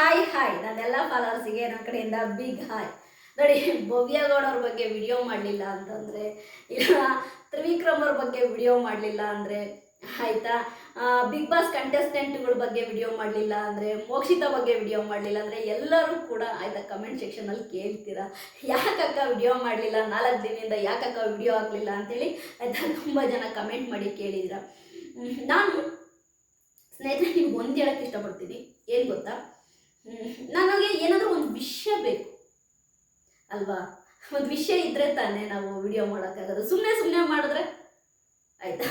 Hi hi ನನ್ನೆಲ್ಲ ಫಾಲೋವರ್ಸಿಗೆ ನನ್ನ ಕಡೆಯಿಂದ ಬಿಗ್ ಹಾಯ್ ನೋಡಿ ಭವ್ಯಗೌಡ ಅವ್ರ ಬಗ್ಗೆ ವಿಡಿಯೋ ಮಾಡಲಿಲ್ಲ ಅಂತಂದರೆ, ಇಲ್ಲ ತ್ರಿವಿಕ್ರಮ್ ಬಗ್ಗೆ ವಿಡಿಯೋ ಮಾಡಲಿಲ್ಲ ಅಂದರೆ ಆಯಿತಾ? ಬಿಗ್ ಬಾಸ್ ಕಂಟೆಸ್ಟೆಂಟ್ಗಳ ಬಗ್ಗೆ ವಿಡಿಯೋ ಮಾಡಲಿಲ್ಲ ಅಂದರೆ, ಮೋಕ್ಷಿತ ಬಗ್ಗೆ ವಿಡಿಯೋ ಮಾಡಲಿಲ್ಲ ಅಂದರೆ ಎಲ್ಲರೂ ಕೂಡ ಆಯಿತಾ ಕಮೆಂಟ್ ಸೆಕ್ಷನಲ್ಲಿ ಕೇಳ್ತೀರಾ? ಯಾಕಕ್ಕ ವಿಡಿಯೋ ಮಾಡಲಿಲ್ಲ? ನಾಲ್ಕು ದಿನದಿಂದ ಯಾಕಕ್ಕ ವಿಡಿಯೋ ಆಗಲಿಲ್ಲ ಅಂತೇಳಿ ಆಯಿತಾ ತುಂಬ ಜನ ಕಮೆಂಟ್ ಮಾಡಿ ಕೇಳಿದ್ರು. ನಾನು ಸ್ನೇಹಿತರೆ ನಿಮ್ಗೆ ಒಂದು ಹೇಳಕ್ಕೆ ಇಷ್ಟಪಡ್ತೀನಿ. ಏನು ಗೊತ್ತಾ? ನನಗೆ ಏನಾದರೂ ಒಂದು ವಿಷಯ ಬೇಕು. ಅಲ್ವಾ? ಒಂದು ವಿಷಯ ಇದ್ರೆ ತಾನೇ ನಾವು ವಿಡಿಯೋ ಮಾಡೋಕ್ಕಾಗೋದು. ಸುಮ್ಮನೆ ಸುಮ್ಮನೆ ಮಾಡಿದ್ರೆ ಆಯ್ತಾ?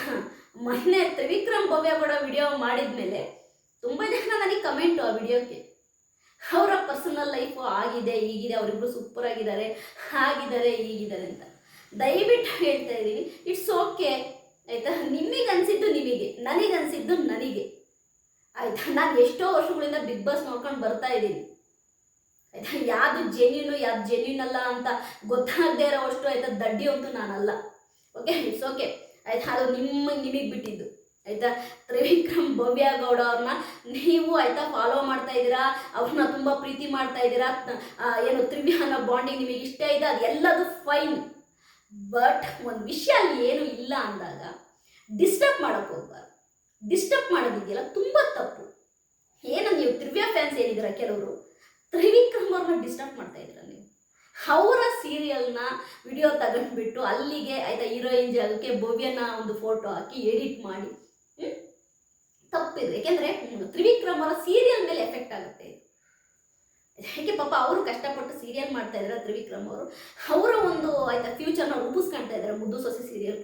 ಮೊನ್ನೆ ತ್ರಿವಿಕ್ರಮ್ ಭವ್ಯ ಕೂಡ ವಿಡಿಯೋ ಮಾಡಿದ್ಮೇಲೆ ತುಂಬ ಜನ ನನಗೆ ಕಮೆಂಟು ಆ ವಿಡಿಯೋಕ್ಕೆ ಅವರ ಪರ್ಸನಲ್ ಲೈಫು ಆಗಿದೆ, ಹೀಗಿದೆ, ಅವರಿಬ್ರು ಸೂಪರ್ ಆಗಿದ್ದಾರೆ ಆಗಿದ್ದಾರೆ ಹೀಗಿದ್ದಾರೆ ಅಂತ. ದಯವಿಟ್ಟು ಹೇಳ್ತಾ ಇದ್ದೀನಿ ಇಟ್ಸ್ ಓಕೆ ಆಯ್ತಾ? ನಿಮಗೆ ಅನಿಸಿದ್ದು ನಿಮಗೆ, ನನಗೆ ಅನಿಸಿದ್ದು ನನಗೆ. ಆಯ್ತಾ? ನಾನು ಎಷ್ಟೋ ವರ್ಷಗಳಿಂದ ಬಿಗ್ ಬಾಸ್ ನೋಡ್ಕೊಂಡು ಬರ್ತಾ ಇದ್ದೀನಿ. ಆಯ್ತಾ? ಯಾವುದು ಜೆನ್ಯೂನು ಯಾವ್ದು ಜೆನ್ಯೂನ್ ಅಲ್ಲ ಅಂತ ಗೊತ್ತಾಗದೇ ಇರೋವಷ್ಟು ಆಯ್ತಾ? ದಡ್ಡಿ ಅಂತೂ ನಾನಲ್ಲ. ಓಕೆ ಇಟ್ಸ್ ಓಕೆ ಆಯ್ತಾ? ಅದು ನಿಮ್ಮ ನಿಮಗೆ ಬಿಟ್ಟಿದ್ದು. ಆಯ್ತಾ? ತ್ರಿವಿಕ್ರಮ್, ಭವ್ಯ ಗೌಡ ಅವ್ರನ್ನ ನೀವು ಆಯ್ತಾ ಫಾಲೋ ಮಾಡ್ತಾ ಇದ್ದೀರಾ? ಅವ್ರನ್ನ ತುಂಬ ಪ್ರೀತಿ ಮಾಡ್ತಾ ಇದ್ದೀರಾ? ಏನು ತ್ರಿವ್ಯ ಅನ್ನೋ ಬಾಂಡಿಂಗ್ ನಿಮಗೆ ಇಷ್ಟ ಇದೆ ಅದೆಲ್ಲದು ಫೈನ್ ಬಟ್ ಒಂದು ವಿಷಯ ಅಲ್ಲಿ ಏನು ಇಲ್ಲ ಅಂದಾಗ ಡಿಸ್ಟರ್ಬ್ ಮಾಡೋಕ್ಕೆ ಹೋಗ್ಬಾರ್ದು. ಡಿಸ್ಟರ್ಬ್ ಮಾಡೋದಿದೆಯಲ್ಲ, ತುಂಬ ತಪ್ಪು. ಏನು ನೀವು ತ್ರಿವ್ಯ ಫ್ಯಾನ್ಸ್ ಏನಿದ್ದೀರಾ ಕೆಲವರು? ತ್ರಿವಿಕ್ರಮ್ ಅವ್ರನ್ನ ಡಿಸ್ಟರ್ಬ್ ಮಾಡ್ತಾ ಇದ್ರಲ್ಲ ನೀವು? ಅವರ ಸೀರಿಯಲ್ನ ವಿಡಿಯೋ ತಗೊಂಡ್ಬಿಟ್ಟು ಅಲ್ಲಿಗೆ ಆಯ್ತಾ ಹೀರೋಯಿನ್ ಜಾಗಕ್ಕೆ ಭವ್ಯನ ಒಂದು ಫೋಟೋ ಹಾಕಿ ಎಡಿಟ್ ಮಾಡಿ. ತಪ್ಪಿದ್ರೆ ತಪ್ಪಿದೆ. ಯಾಕೆಂದರೆ ತ್ರಿವಿಕ್ರಮ್ ಅವರ ಸೀರಿಯಲ್ ಮೇಲೆ ಎಫೆಕ್ಟ್ ಆಗುತ್ತೆ ಹೇಗೆ ಪಾಪ ಅವರು ಕಷ್ಟಪಟ್ಟು ಸೀರಿಯಲ್ ಮಾಡ್ತಾ ಇದ್ದಾರೆ ತ್ರಿವಿಕ್ರಮ್ ಅವರು. ಅವರ ಒಂದು ಆಯ್ತಾ ಫ್ಯೂಚರ್ನ ರೂಪಿಸ್ಕೊಳ್ತಾ ಇದ್ದಾರೆ ಮುದ್ದು ಸೊಸೆ ಸೀರಿಯಲ್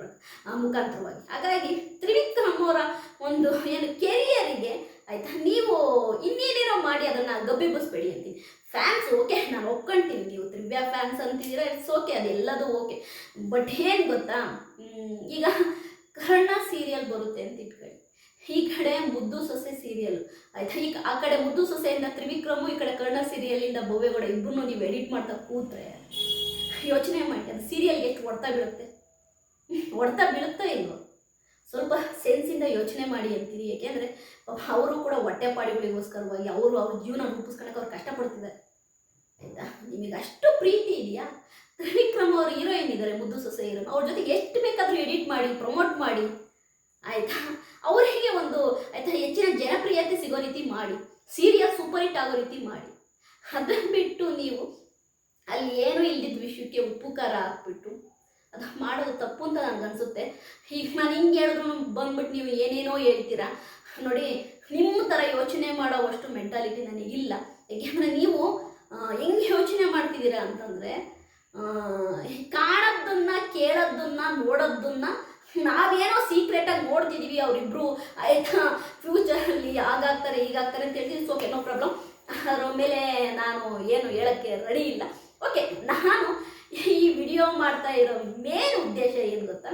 ಮುಖಾಂತರವಾಗಿ. ಹಾಗಾಗಿ ತ್ರಿವಿಕ್ರಮ್ ಅವರ ಒಂದು ಏನು ಕೆರಿಯರಿಗೆ, ಆಯ್ತಾ? ನೀವು ಇನ್ನೇನೇನೋ ಮಾಡಿ ಅದನ್ನ ಗಬ್ಬಿಬ್ಬಸ್ಬೇಡಿ ಅಂತೀನಿ ಫ್ಯಾನ್ಸ್ ಓಕೆ ನಾನು ಒಪ್ಕೊಂತೀನಿ. ನೀವು ತ್ರಿವ್ಯಾ ಫ್ಯಾನ್ಸ್ ಅಂತಿದ್ದೀರಾ ಇಟ್ಸ್ ಓಕೆ ಅದೆಲ್ಲದೂ ಓಕೆ ಬಟ್ ಏನು ಗೊತ್ತಾ? ಈಗ ಕರ್ಣ ಸೀರಿಯಲ್ ಬರುತ್ತೆ ಅಂತ ಇಟ್ಕೊಳ್ಳಿ. ಈ ಕಡೆ ಮುದ್ದು ಸೊಸೆ ಸೀರಿಯಲ್ ಆಯ್ತಾ? ಈಗ ಆ ಕಡೆ ಮುದ್ದು ಸೊಸೆಯಿಂದ ತ್ರಿವಿಕ್ರಮು, ಈ ಕಡೆ ಕರ್ಣ ಸೀರಿಯಲಿಂದ ಭವ್ಯಗೌಡ ಇಬ್ಬರು ನೀವು ಎಡಿಟ್ ಮಾಡ್ತಾ ಕೂತ್ರೆ. ಯೋಚನೆ ಮಾಡಿ, ಅದು ಸೀರಿಯಲ್ಗೆ ಎಷ್ಟು ಹೊಡ್ತಾ ಬೀಳುತ್ತೆ? ಹೊಡ್ತಾ ಬೀಳುತ್ತೋ ಇಲ್ವೋ? ಸ್ವಲ್ಪ ಸೆನ್ಸಿಂದ ಯೋಚನೆ ಮಾಡಿ ಅಂತೀನಿ ಏಕೆಂದರೆ ಅವರು ಕೂಡ ಹೊಟ್ಟೆಪಾಡಿಗಳಿಗೋಸ್ಕರವಾಗಿ ಅವರು ಅವ್ರ ಜೀವನ ರೂಪಿಸ್ಕೊಳಕ್ಕೆ ಅವ್ರು ಕಷ್ಟಪಡ್ತಿದ್ದಾರೆ. ಆಯ್ತಾ? ನಿಮಗೆ ಅಷ್ಟು ಪ್ರೀತಿ ಇದೆಯಾ? ತ್ರಿವಿಕ್ರಮ್ ಅವರು ಹೀರೋಯಿನ್ ಇದ್ದಾರೆ, ಮುದ್ದು ಸೊಸೆ ಹೀರೋನ್ ಅವ್ರ ಜೊತೆಗೆ ಎಷ್ಟು ಬೇಕಾದರೂ ಎಡಿಟ್ ಮಾಡಿ ಪ್ರಮೋಟ್ ಮಾಡಿ. ಆಯ್ತಾ? ಅವರಿಗೆ ಒಂದು, ಆಯ್ತಾ, ಹೆಚ್ಚಿನ ಜನಪ್ರಿಯತೆ ಸಿಗೋ ರೀತಿ ಮಾಡಿ ಸೀರಿಯಲ್ ಸೂಪರ್ ಹಿಟ್ ಆಗೋ ರೀತಿ ಮಾಡಿ. ಅದನ್ನು ಬಿಟ್ಟು ನೀವು ಅಲ್ಲಿ ಏನೂ ಇಲ್ದಿದ್ದ ವಿಷಯಕ್ಕೆ ಉಪ್ಪು ಖಾರ ಹಾಕ್ಬಿಟ್ಟು ಅದು ಮಾಡೋದು ತಪ್ಪು ಅಂತ ನನಗನ್ಸುತ್ತೆ. ಈಗ ನಾನು ಹಿಂಗೆ ಹೇಳಿದ್ರು ಬಂದ್ಬಿಟ್ಟು ನೀವು ಏನೇನೋ ಹೇಳ್ತೀರಾ. ನೋಡಿ, ನಿಮ್ಮ ಥರ ಯೋಚನೆ ಮಾಡೋವಷ್ಟು ಮೆಂಟಾಲಿಟಿ ನನಗಿಲ್ಲ ಯಾಕೆಂದರೆ ನೀವು ಹೆಂಗೆ ಯೋಚನೆ ಮಾಡ್ತಿದ್ದೀರಾ ಅಂತಂದರೆ ಕಾಣೋದನ್ನ, ಕೇಳೋದನ್ನ, ನೋಡೋದನ್ನ ನಾವೇನೋ ಸೀಕ್ರೆಟಾಗಿ ನೋಡ್ತಿದ್ದೀವಿ ಅವರಿಬ್ರು. ಆಯ್ತಾ? ಫ್ಯೂಚರಲ್ಲಿ ಹಾಗಾಗ್ತಾರೆ, ಹೀಗಾಗ್ತಾರೆ ಅಂತ ಹೇಳ್ತೀನಿ ಓಕೆ ನೋ ಪ್ರಾಬ್ಲಮ್ ಅದರ ಮೇಲೆ ನಾನು ಏನು ಹೇಳೋಕ್ಕೆ ರೆಡಿ ಇಲ್ಲ. ಓಕೆ ನಾನು ಈ ವಿಡಿಯೋ ಮಾಡ್ತಾ ಇರೋ ಮೇನ್ ಉದ್ದೇಶ ಏನು ಗೊತ್ತಾ?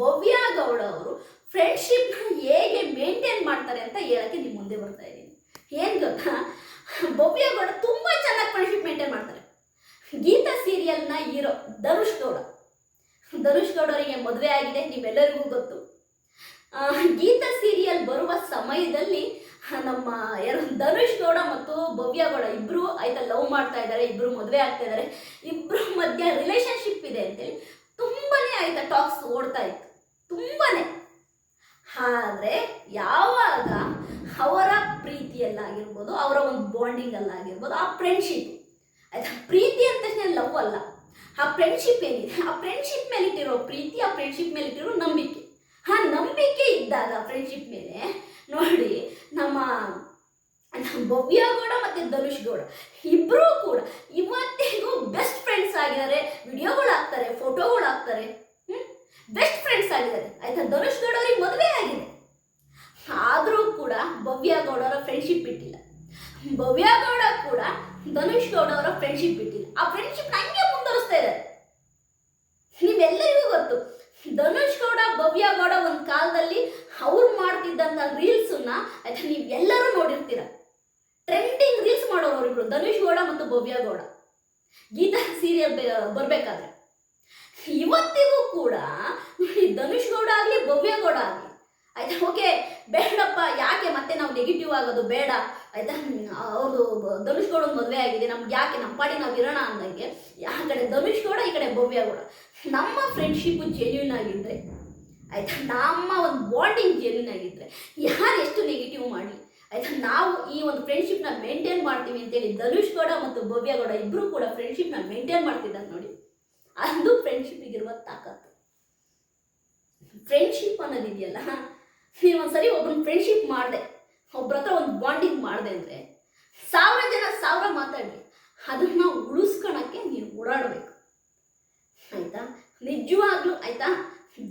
ಭವ್ಯ ಗೌಡ ಅವರು ಫ್ರೆಂಡ್ಶಿಪ್ನ ಹೇಗೆ ಮೇಂಟೈನ್ ಮಾಡ್ತಾರೆ ಅಂತ ಹೇಳಕ್ಕೆ ನಿಮ್ಮ ಮುಂದೆ ಬರ್ತಾ ಇದ್ದೀನಿ. ಏನು ಗೊತ್ತಾ? ಭವ್ಯ ಗೌಡ ತುಂಬ ಚೆನ್ನಾಗಿ ಫ್ರೆಂಡ್ಶಿಪ್ ಮೇಂಟೈನ್ ಮಾಡ್ತಾರೆ. ಗೀತಾ ಸೀರಿಯಲ್ನ ಹೀರೋ ಧನುಷ್ ಗೌಡ. ಧನುಷ್ ಗೌಡರಿಗೆ ಮದುವೆ ಆಗಿದೆ, ನೀವೆಲ್ಲರಿಗೂ ಗೊತ್ತು. ಗೀತಾ ಸೀರಿಯಲ್ ಬರುವ ಸಮಯದಲ್ಲಿ ನಮ್ಮ ಯಾರು? ಧನುಷ್ ಗೌಡ ಮತ್ತು ಭವ್ಯ ಗೌಡ ಇಬ್ರು ಆಯ್ತಾ ಲವ್ ಮಾಡ್ತಾ ಇದ್ದಾರೆ ಇಬ್ಬರು ಮದುವೆ ಆಗ್ತಾ ಇದ್ದಾರೆ ಇಬ್ರು ಮಧ್ಯ ರಿಲೇಶನ್ಶಿಪ್ ಇದೆ ಅಂತೇಳಿ ತುಂಬಾನೇ ಆಯ್ತಾ ಟಾಕ್ಸ್ ಓಡ್ತಾ ಇತ್ತು. ತುಂಬಾನೇ. ಆದರೆ ಯಾವಾಗ ಅವರ ಪ್ರೀತಿಯಲ್ಲಾಗಿರ್ಬೋದು, ಅವರ ಒಂದು ಬಾಂಡಿಂಗಲ್ಲಾಗಿರ್ಬೋದು ಆ ಫ್ರೆಂಡ್ಶಿಪ್ ಆಯ್ತಾ? ಪ್ರೀತಿ ಅಂತ ಲವ್ ಅಲ್ಲ. ಆ ಫ್ರೆಂಡ್ಶಿಪ್ ಏನಿದೆ? ಆ ಫ್ರೆಂಡ್ಶಿಪ್ ಮೇಲೆ ಇಟ್ಟಿರೋ ಪ್ರೀತಿ, ಆ ಫ್ರೆಂಡ್ಶಿಪ್ ಮೇಲೆ ಇಟ್ಟಿರೋ ನಂಬಿಕೆ ಆ ನಂಬಿಕೆ ಇದ್ದಾಗ ಫ್ರೆಂಡ್ಶಿಪ್ ಮೇಲೆ ನೋಡಿ ನಮ್ಮ ನಮ್ಮ ಭವ್ಯ ಗೌಡ ಮತ್ತು ಧನುಷ್ ಗೌಡ ಇಬ್ಬರೂ ಕೂಡ ಇವತ್ತಿಗೂ ಬೆಸ್ಟ್ ಫ್ರೆಂಡ್ಸ್ ಆಗಿದ್ದಾರೆ ವಿಡಿಯೋಗಳು ಹಾಕ್ತಾರೆ ಫೋಟೋಗಳು ಹಾಕ್ತಾರೆ ಬೆಸ್ಟ್ ಫ್ರೆಂಡ್ಸ್ ಆಗಿದ್ದಾರೆ ಆಯ್ತಾ ಧನುಷ್ ಗೌಡ ಅವ್ರಿಗೆ ಮದುವೆ ಆಗಿದೆ ಆದರೂ ಕೂಡ ಭವ್ಯ ಗೌಡ ಅವರ ಫ್ರೆಂಡ್ಶಿಪ್ ಬಿಟ್ಟಿಲ್ಲ ಭವ್ಯ ಗೌಡ ಕೂಡ ಧನುಷ್ ಗೌಡ ಅವರ ಫ್ರೆಂಡ್ಶಿಪ್ ಬಿಟ್ಟಿಲ್ಲ ಆ ಫ್ರೆಂಡ್ಶಿಪ್ ಹಂಗೆ ಮುಂದುವರಿಸ್ತಾ ಇದ್ದಾರೆ ನೀವೆಲ್ಲರಿಗೂ ಗೊತ್ತು ಧನುಷ್ ಗೌಡ ಭವ್ಯ ಗೌಡ ಒಂದು ಕಾಲದಲ್ಲಿ ಅವ್ರು ಮಾಡ್ತಿದ್ದಂಥ ರೀಲ್ಸನ್ನ ಆಯ್ತಾ ನೀವು ಎಲ್ಲರೂ ನೋಡಿರ್ತೀರ. ಟ್ರೆಂಡಿಂಗ್ ರೀಲ್ಸ್ ಮಾಡೋರು ಧನುಷ್ ಗೌಡ ಮತ್ತು ಭವ್ಯ ಗೌಡ ಗೀತಾ ಸೀರಿಯಲ್ ಬರಬೇಕಾದ್ರೆ. ಇವತ್ತಿಗೂ ಕೂಡ ಧನುಷ್ ಗೌಡ ಆಗಲಿ ಭವ್ಯ ಗೌಡ ಆಗಲಿ ಆಯ್ತಾ ಓಕೆ ಬೇಡಪ್ಪ, ಯಾಕೆ ಮತ್ತೆ ನಾವು ನೆಗೆಟಿವ್ ಆಗೋದು ಬೇಡ? ಆಯ್ತಾ? ಅವ್ರದ್ದು ಧನುಷ್ ಗೌಡ ಮದುವೆ ಆಗಿದೆ, ನಮ್ಗೆ ಯಾಕೆ ನಮ್ಮ ಪಾಡಿ ನಾವು ಇರೋಣ ಅಂದಂಗೆ, ಆ ಕಡೆ ಧನುಷ್ ಗೌಡ ಈ ಕಡೆ ಭವ್ಯ ಗೌಡ ನಮ್ಮ ಫ್ರೆಂಡ್ಶಿಪ್ ಜೆನ್ಯೂನ್ ಆಗಿದ್ರೆ, ಆಯ್ತಾ? ನಮ್ಮ ಒಂದು ಬಾಂಡಿಂಗ್ ಜೆನ್ಯೂನ್ ಆಗಿದ್ರೆ, ಯಾರು ಎಷ್ಟು ನೆಗೆಟಿವ್ ಮಾಡಲಿ? ಆಯ್ತಾ? ನಾವು ಈ ಒಂದು ಫ್ರೆಂಡ್ಶಿಪ್ನ ಮೇಂಟೈನ್ ಮಾಡ್ತೀವಿ ಅಂತೇಳಿ ಧನುಷ್ ಗೌಡ ಮತ್ತು ಭವ್ಯ ಗೌಡ ಇಬ್ಬರು ಕೂಡ ಫ್ರೆಂಡ್ಶಿಪ್ನ ಮೇಂಟೈನ್ ಮಾಡ್ತಿದ್ದಾರೆ ನೋಡಿ. ಅದು ಫ್ರೆಂಡ್ಶಿಪ್ಪಿಗಿರುವ ತಾಕತ್ತು. ಫ್ರೆಂಡ್ಶಿಪ್ ಅನ್ನೋದಿದೆಯಲ್ಲ ನೀನು ಒಂದ್ಸರಿ ಒಬ್ಬನ ಫ್ರೆಂಡ್ಶಿಪ್ ಮಾಡಿದೆ. ಒಬ್ರ ಹತ್ರ ಒಂದು ಬಾಂಡಿಂಗ್ ಮಾಡಿದೆ ಅಂದರೆ ಸಾವಿರ ಜನ ಸಾವಿರ ಮಾತಾಡಿ ಅದನ್ನ ಉಳಿಸ್ಕೊಳಕ್ಕೆ ನೀವು ಓಡಾಡಬೇಕು. ಆಯ್ತಾ? ನಿಜವಾಗ್ಲೂ ಆಯ್ತಾ?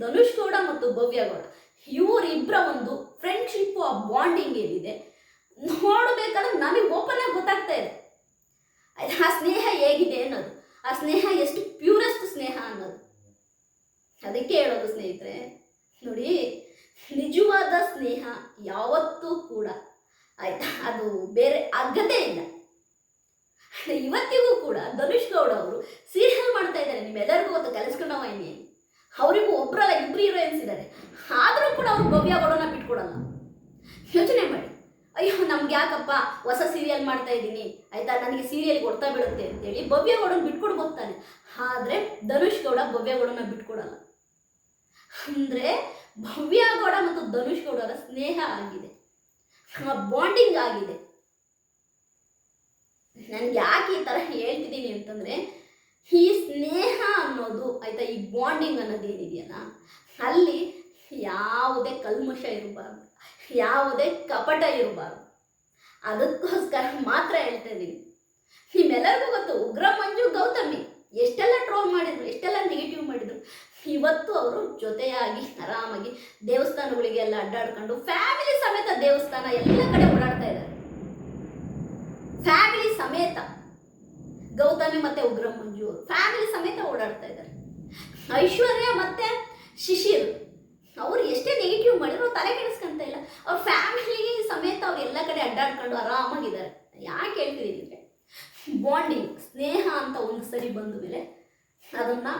ಧನುಷ್ ಗೌಡ ಮತ್ತು ಭವ್ಯ ಗೌಡ. ಇವರಿಬ್ಬರ ಒಂದು ಫ್ರೆಂಡ್ಶಿಪ್ಪು ಆ ಬಾಂಡಿಂಗ್ ಏನಿದೆ? ನೋಡಬೇಕಾದ್ರೆ ನಮಗೆ ಓಪನ್ ಆಗಿ ಗೊತ್ತಾಗ್ತಾ ಇದೆ ಆಯ್ತಾ ಆ ಸ್ನೇಹ ಹೇಗಿದೆ ಅನ್ನೋದು ಆ ಸ್ನೇಹ ಎಷ್ಟು ಪ್ಯೂರೆಸ್ಟ್ ಸ್ನೇಹ ಅನ್ನೋದು ಅದಕ್ಕೆ ಹೇಳೋದು ಸ್ನೇಹಿತರೆ ನೋಡಿ ನಿಜವಾದ ಸ್ನೇಹ ಯಾವತ್ತೂ ಕೂಡ ಆಯ್ತಾ ಅದು ಬೇರೆ ಅಗ್ಗತೆ ಇಲ್ಲ ಇವತ್ತಿಗೂ ಕೂಡ ಧನುಷ್ ಗೌಡ ಅವರು ಸೀರಿಯಲ್ ಮಾಡ್ತಾ ಇದ್ದಾರೆ ನಿಮ್ಮೆಲ್ಲರಿಗೂ ಒಂದು ಕಲಿಸ್ಕೊಂಡ ವಾಹಿನಿ ಅವರಿಗೂ ಒಬ್ಬರಲ್ಲ ಇಬ್ಬರು ಹೀರೋಯಿನ್ಸ್ ಇದ್ದಾರೆ ಆದರೂ ಕೂಡ ಅವ್ರು ಭವ್ಯ ಗೌಡನ ಬಿಟ್ಕೊಡಲ್ಲ. ಯೋಚನೆ ಮಾಡಿ. ಅಯ್ಯೋ, ನಮ್ಗೆ ಯಾಕಪ್ಪ ಹೊಸ ಸೀರಿಯಲ್ ಮಾಡ್ತಾ ಇದ್ದೀನಿ? ಆಯ್ತಾ, ನನಗೆ ಸೀರಿಯಲ್ ಕೊಡ್ತಾ ಬಿಡುತ್ತೆ ಅಂತೇಳಿ ಭವ್ಯ ಗೌಡನ ಬಿಟ್ಕೊಂಡು ಹೋಗ್ತಾನೆ ಆದರೆ ಧನುಷ್ ಗೌಡ ಭವ್ಯ ಗೌಡನ ಬಿಟ್ಕೊಡಲ್ಲ. ಅಂದರೆ ಭವ್ಯ ಗೌಡ ಮತ್ತು ಧನುಷ್ ಗೌಡರ ಸ್ನೇಹ ಆಗಿದೆ. ಬಾಂಡಿಂಗ್ ಆಗಿದೆ. ನನ್ಗೆ ಯಾಕೆ ಈ ಥರ ಹೇಳ್ತಿದ್ದೀನಿ ಅಂತಂದರೆ ಈ ಸ್ನೇಹ ಅನ್ನೋದು ಆಯ್ತಾ ಈ ಬಾಂಡಿಂಗ್ ಅನ್ನೋದು ಏನಿದೆಯಲ್ಲ, ಅಲ್ಲಿ ಯಾವುದೇ ಕಲ್ಮಶ ಇರಬಾರ್ದು, ಯಾವುದೇ ಕಪಟ ಇರಬಾರ್ದು. ಅದಕ್ಕೋಸ್ಕರ ಮಾತ್ರ ಹೇಳ್ತಾ ಇದ್ದೀನಿ ನಿಮ್ಮೆಲ್ಲರಿಗೂ ಗೊತ್ತು, ಉಗ್ರ ಮಂಜು ಗೌತಮಿ ಎಷ್ಟೆಲ್ಲ ಟ್ರೋಲ್ ಮಾಡಿದ್ರು, ಎಷ್ಟೆಲ್ಲ ನೆಗೆಟಿವ್ ಮಾಡಿದ್ರು. ಇವತ್ತು ಅವರು ಜೊತೆಯಾಗಿ ಆರಾಮಾಗಿ ದೇವಸ್ಥಾನಗಳಿಗೆ ಎಲ್ಲ ಅಡ್ಡಾಡ್ಕೊಂಡು ಫ್ಯಾಮಿಲಿ ಸಮೇತ ದೇವಸ್ಥಾನ ಎಲ್ಲ ಕಡೆ ಓಡಾಡ್ತಾ ಇದ್ದಾರೆ. ಫ್ಯಾಮಿಲಿ ಸಮೇತ. ಗೌತಮಿ ಮತ್ತೆ ಉಗ್ರ ಮಂಜು ಫ್ಯಾಮಿಲಿ ಸಮೇತ ಓಡಾಡ್ತಾ ಇದ್ದಾರೆ. ಐಶ್ವರ್ಯ ಮತ್ತೆ ಶಿಶಿರ್. ಅವ್ರು ಎಷ್ಟೇ ನೆಗೆಟಿವ್ ಮಾಡಿದ್ರು ತಲೆ ಕೆಡಿಸ್ಕೊಂತ ಇಲ್ಲ. ಅವ್ರ ಫ್ಯಾಮಿಲಿ ಸಮೇತ ಅವ್ರು ಎಲ್ಲ ಕಡೆ ಅಡ್ಡಾಡ್ಕೊಂಡು ಆರಾಮಾಗಿದ್ದಾರೆ. ಯಾಕೆ ಹೇಳ್ತೀವಿ ಅಂದರೆ ಬಾಂಡಿಂಗ್ ಸ್ನೇಹ ಅಂತ ಒಂದು ಸರಿ ಬಂದ ಮೇಲೆ ಅದನ್ನು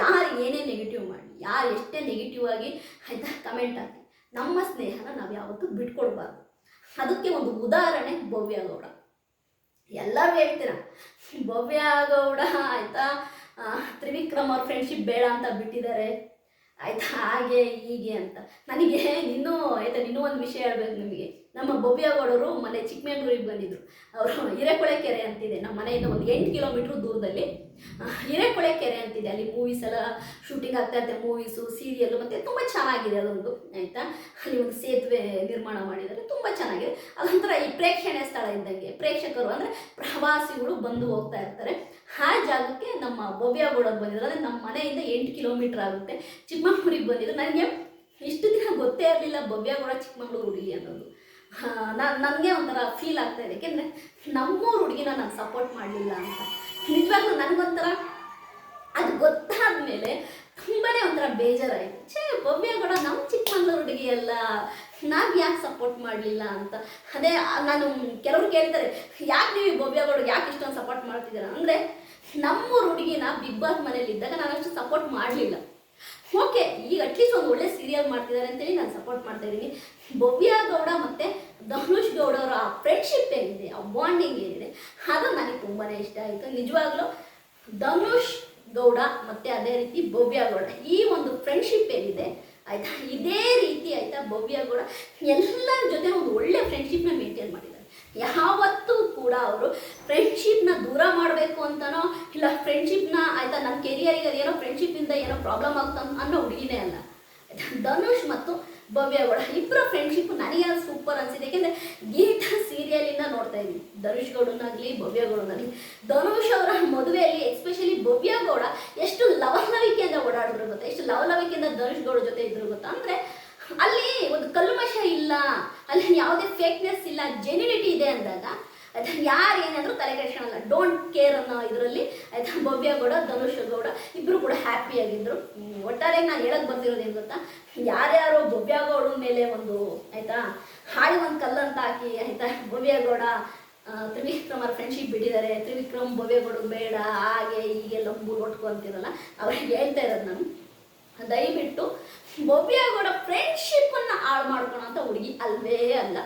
ಯಾರು ಏನೇ ನೆಗೆಟಿವ್ ಮಾಡಿ ಯಾರು ಎಷ್ಟೇ ನೆಗೆಟಿವ್ ಆಗಿ ಆಯ್ತಾ ಕಮೆಂಟ್ ಹಾಕಿ. ನಮ್ಮ ಸ್ನೇಹನ ನಾವು ಯಾವತ್ತೂ ಬಿಟ್ಕೊಡ್ಬಾರ್ದು. ಅದಕ್ಕೆ ಒಂದು ಉದಾಹರಣೆ ಭವ್ಯ ಗೌಡ. ಎಲ್ಲರೂ ಹೇಳ್ತೀರ? ಭವ್ಯ ಗೌಡ, ಆಯ್ತಾ? ತ್ರಿವಿಕ್ರಮ್ ಅವ್ರ ಫ್ರೆಂಡ್ಶಿಪ್ ಬೇಡ ಅಂತ ಬಿಟ್ಟಿದ್ದಾರೆ. ಆಯ್ತಾ? ಹಾಗೆ ಹೀಗೆ ಅಂತ. ನನಗೆ ಇನ್ನೂ, ಆಯ್ತಾ, ಇನ್ನೂ ಒಂದು ವಿಷಯ ಹೇಳ್ಬೇಕು ನಿಮಗೆ. ನಮ್ಮ ಭವ್ಯ ಮನೆ ಚಿಕ್ಕಮಂಗ್ಳೂರಿಗೆ ಬಂದಿದ್ರು. ಅವರು ಹಿರೇಕೊಳೆ ಕೆರೆ ಅಂತಿದೆ. ನಮ್ಮ ಮನೆಯಿಂದ ಒಂದು ಎಂಟು ಕಿಲೋಮೀಟ್ರ್ ದೂರದಲ್ಲಿ. ಹಿರೇಕೊಳೆ ಕೆರೆ ಅಂತಿದೆ. ಅಲ್ಲಿ ಮೂವೀಸ್ ಎಲ್ಲ ಶೂಟಿಂಗ್ ಆಗ್ತಾ ಇರುತ್ತೆ. ಮೂವೀಸು ಸೀರಿಯಲ್ಲು ಮತ್ತು ತುಂಬ ಚೆನ್ನಾಗಿದೆ ಅದೊಂದು, ಆಯಿತಾ? ಅಲ್ಲಿ ಒಂದು ಸೇತುವೆ ನಿರ್ಮಾಣ ಮಾಡಿದ್ದಾರೆ. ತುಂಬ ಚೆನ್ನಾಗಿದೆ. ಅದೊಂಥರ ಈ ಪ್ರೇಕ್ಷಣೀಯ ಸ್ಥಳ ಇದ್ದಂಗೆ. ಪ್ರೇಕ್ಷಕರು ಅಂದರೆ ಪ್ರವಾಸಿಗಳು ಬಂದು ಹೋಗ್ತಾ ಇರ್ತಾರೆ. ಆ ಜಾಗಕ್ಕೆ ನಮ್ಮ ಭವ್ಯ ಗೌಡರು ಬಂದಿದ್ರು ಅಂದರೆ ನಮ್ಮ ಮನೆಯಿಂದ ಎಂಟು ಕಿಲೋಮೀಟ್ರ್ ಆಗುತ್ತೆ. ಚಿಕ್ಕಮಂಗ್ಳೂರಿಗೆ ಬಂದಿದ್ರು ನನಗೆ ಇಷ್ಟು ದಿನ ಗೊತ್ತೇ ಇರಲಿಲ್ಲ ಚಿಕ್ಕಮಗಳೂರು ಚಿಕ್ಕಮಂಗ್ಳೂರು ಹುಡುಗಿ ಅನ್ನೋದು. ನಾನು ನನಗೆ ಒಂಥರ ಫೀಲ್ ಆಗ್ತಾ ಇದೆ. ಯಾಕೆಂದರೆ ನಮ್ಮೂರು ಹುಡುಗಿನ ನಾನು ಸಪೋರ್ಟ್ ಮಾಡಲಿಲ್ಲ ಅಂತ. ನಿಜವಾಗ್ಲೂ ನನಗೊಂಥರ ಅದು ಗೊತ್ತಾದ ಮೇಲೆ ತುಂಬಾ ಒಂಥರ ಬೇಜಾರಾಯಿತು. ಛೇ ಬೊಬ್ಬೆ ಕೂಡ ನಮ್ಮ ಚಿಕ್ಕಮಂಗ್ಳೂರು ಹುಡುಗಿಯಲ್ಲ ನಾವು ಯಾಕೆ ಸಪೋರ್ಟ್ ಮಾಡಲಿಲ್ಲ ಅಂತ. ಅದೇ, ನಾನು ಕೆಲವರು ಕೇಳ್ತಾರೆ, ಯಾಕೆ ನೀವು ಗೌಡ್ಗೆ ಯಾಕೆ ಇಷ್ಟೊಂದು ಸಪೋರ್ಟ್ ಮಾಡ್ತಿದ್ದೀರಾ? ಅಂದರೆ, ನಮ್ಮೂರು ಹುಡುಗಿನ ಬಿಗ್ ಬಾಸ್ ಮನೇಲಿ ಇದ್ದಾಗ ನಾನು ಅಷ್ಟು ಸಪೋರ್ಟ್ ಮಾಡಲಿಲ್ಲ. ಓಕೆ, ಈಗ ಅಟ್ಲೀಸ್ಟ್ ಒಂದು ಒಳ್ಳೆ ಸೀರಿಯಲ್ ಮಾಡ್ತಿದ್ದಾರೆ ಅಂತೇಳಿ ನಾನು ಸಪೋರ್ಟ್ ಮಾಡ್ತಾ ಇದ್ದೀನಿ. ಬೊಬ್ಬಿಯಾಗೌಡ ಗೌಡ ಮತ್ತು ಧನುಷ್ ಗೌಡ ಆ ಫ್ರೆಂಡ್ಶಿಪ್ ಏನಿದೆ ಆ ಬಾಂಡಿಂಗ್ ಏನಿದೆ ಅದು ನನಗೆ ತುಂಬಾ ಇಷ್ಟ ಆಯಿತು. ನಿಜವಾಗ್ಲೂ ಧನುಷ್ ಗೌಡ ಮತ್ತು ಅದೇ ರೀತಿ ಭವ್ಯ ಗೌಡ ಈ ಒಂದು ಫ್ರೆಂಡ್ಶಿಪ್ ಏನಿದೆ ಆಯಿತಾ? ಇದೇ ರೀತಿ ಆಯಿತಾ ಭವ್ಯ ಗೌಡ? ಎಲ್ಲರ ಜೊತೆ ಒಂದು ಒಳ್ಳೆ ಫ್ರೆಂಡ್ಶಿಪ್ನ ಮೇಂಟೈನ್ ಮಾಡಿದ್ದಾರೆ. ಯಾವತ್ತೂ ಕೂಡ ಅವರು ಫ್ರೆಂಡ್ಶಿಪ್ನ ದೂರ ಮಾಡಬೇಕು ಅಂತನೋ, ಇಲ್ಲ ಫ್ರೆಂಡ್ಶಿಪ್ನ ಆಯಿತಾ ನನ್ನ ಕೆರಿಯರಿಗೆ ಅದೇನೋ ಫ್ರೆಂಡ್ಶಿಪ್ಪಿಂದ ಏನೋ ಪ್ರಾಬ್ಲಮ್ ಆಗ್ತಾನೋ ಅನ್ನೋ ಹುಡುಗಿನೇ ಅಲ್ಲ. ಧನುಷ್ ಮತ್ತು ಭವ್ಯ ಗೌಡ ಇಬ್ಬರ ಫ್ರೆಂಡ್ಶಿಪ್ ನನಗೆ ಸೂಪರ್ ಅನಿಸಿದೆ. ಯಾಕೆಂದರೆ ಗೀತಾ ಸೀರಿಯಲಿಂದ ನೋಡ್ತಾ ಇದ್ದೀನಿ. ಧನುಷ್ ಗೌಡನಾಗ್ಲಿ, ಭವ್ಯ ಗೌಡನಾಗಲಿ. ಧನುಷ್ ಅವರ ಮದುವೆಯಲ್ಲಿ ಎಸ್ಪೆಷಲಿ ಭವ್ಯ ಗೌಡ, ಎಷ್ಟು ಲವಲವಿಕೆಯಿಂದ ಓಡಾಡಿದ್ರು ಗೊತ್ತಾ? ಎಷ್ಟು ಲವಲವಿಕೆಯಿಂದ ಧನುಷ್ ಗೌಡ ಜೊತೆ ಇದ್ರು ಗೊತ್ತಾ? ಅಂದರೆ ಅಲ್ಲಿ ಒಂದು ಕಲ್ಮಶ ಇಲ್ಲ. ಅಲ್ಲಿ ಯಾವುದೇ ಫೇಕ್ನೆಸ್ ಇಲ್ಲ. ಜೆನ್ಯುನಿಟಿ ಇದೆ ಅಂದಾಗ ಆಯ್ತಾ? ಯಾರು ಏನಾದರೂ ತಲೆ ಕೆಡಿಸ್ಕೊಳಲ್ಲ. ಡೋಂಟ್ ಕೇರ್ ಅನ್ನೋ ಇದರಲ್ಲಿ, ಆಯ್ತಾ? ಭವ್ಯ ಗೌಡ, ಧನುಷ್ ಗೌಡ ಇಬ್ಬರು ಕೂಡ ಹ್ಯಾಪಿಯಾಗಿದ್ದರು ಒಟ್ಟಾರೆ ನಾನು ಹೇಳಕ್ ಬಂದಿರೋದು ಏನು ಗೊತ್ತಾ? ಯಾರ್ಯಾರು ಭವ್ಯ ಗೌಡನ ಮೇಲೆ ಒಂದು, ಆಯ್ತಾ? ಹಾಳಿ ಒಂದು ಕಲ್ಲಂತ ಹಾಕಿ, ಆಯ್ತಾ? ಭವ್ಯ ಗೌಡ ತ್ರಿವಿಕ್ರಮ್ ಅವ್ರ ಫ್ರೆಂಡ್ಶಿಪ್ ಬಿಟ್ಟಿದ್ದಾರೆ. ತ್ರಿವಿಕ್ರಮ್ ಭವ್ಯ ಗೌಡ ಬೇಡ, ಹಾಗೆ ಹೀಗೆ ಲಂಬು ಒಟ್ಕು ಅಂತಿರಲ್ಲ. ಅವ್ರಿಗೆ ಹೇಳ್ತಾ ಇರೋದು ನಾನು. ದಯವಿಟ್ಟು ಭವ್ಯಗೌಡ ಫ್ರೆಂಡ್ಶಿಪ್ಪನ್ನು ಹಾಳು ಮಾಡ್ಕೊಳಂತ ಹುಡುಗಿ ಅಲ್ವೇ ಅಲ್ಲ.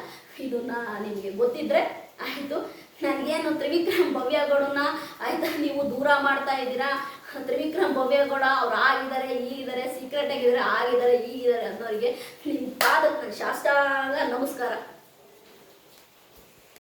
ಇದನ್ನ ನಿಮಗೆ ಗೊತ್ತಿದ್ರೆ ಆಯಿತು. ನನಗೇನು ತ್ರಿವಿಕ್ರಮ್ ಭವ್ಯಗೌಡನ ಆಯ್ತಾ, ನೀವು ದೂರ ಮಾಡ್ತಾ ಇದ್ದೀರಾ? ತ್ರಿವಿಕ್ರಮ್ ಭವ್ಯಗೌಡ ಅವ್ರು ಆಗಿದ್ದಾರೆ ಈಗಿದ್ದಾರೆ ಸೀಕ್ರೆಟ್ ಆಗಿದ್ದಾರೆ ಆಗಿದ್ದಾರೆ ಈಗಿದ್ದಾರೆ ಅನ್ನೋರಿಗೆ ನಿಮ್ಮ ಪಾದಕ್ಕೆ ಶಾಸ್ತ್ರಾಂಗ ನಮಸ್ಕಾರ.